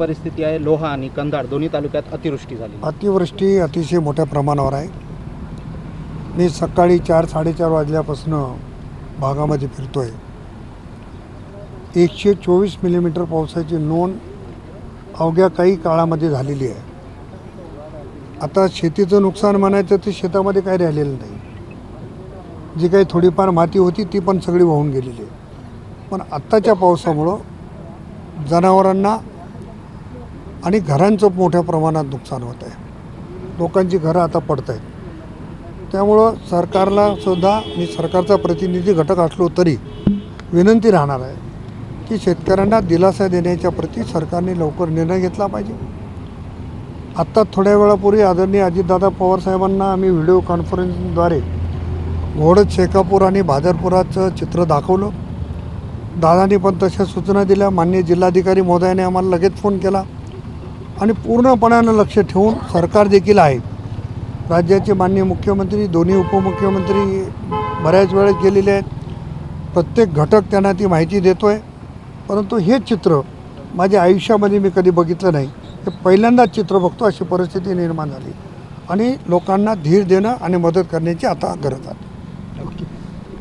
परिस्थिती आहे. लोहा आणि कंधार दोन्ही तालुक्यात अतिवृष्टी झाली. अतिवृष्टी अतिशय मोठ्या प्रमाणावर आहे. मी सकाळी चार साडेचार वाजल्यापासून भागामध्ये फिरतो आहे एकशे चोवीस मिलीमीटर पावसाची नोंद अवघ्या काही काळामध्ये झालेली आहे. आता शेतीचं नुकसान म्हणायचं ते शेतामध्ये काही राहिलेलं नाही. जी काही थोडीफार माती होती ती पण सगळी वाहून गेलेली आहे. पण आत्ताच्या पावसामुळं जनावरांना आणि घरांचं मोठ्या प्रमाणात नुकसान होत आहे. लोकांची घरं आता पडत आहेत त्यामुळं सरकारला सुद्धा मी सरकारचा प्रतिनिधी घटक असलो तरी विनंती राहणार आहे की शेतकऱ्यांना दिलासा देण्याच्या प्रती सरकारने लवकर निर्णय घेतला पाहिजे. आत्ता थोड्या वेळापूर्वी आदरणीय अजितदादा पवारसाहेबांना आम्ही व्हिडिओ कॉन्फरन्सद्वारे घोडत शेकापूर आणि भादरपुराचं चित्र दाखवलं. दादानी पण तशा सूचना दिल्या. माननीय जिल्हाधिकारी महोदयाने आम्हाला लगेच फोन केला. आणि पूर्णपणानं लक्ष ठेवून सरकार देखील आहे. राज्याचे माननीय मुख्यमंत्री दोन्ही उपमुख्यमंत्री बऱ्याच वेळेस गेलेले आहेत. प्रत्येक घटक त्यांना ती माहिती देतो आहे परंतु हे चित्र माझ्या आयुष्यामध्ये मी कधी बघितलं नाही. हे पहिल्यांदाच चित्र बघतो अशी परिस्थिती निर्माण झाली. आणि लोकांना धीर देणं आणि मदत करण्याची आता गरज आहे.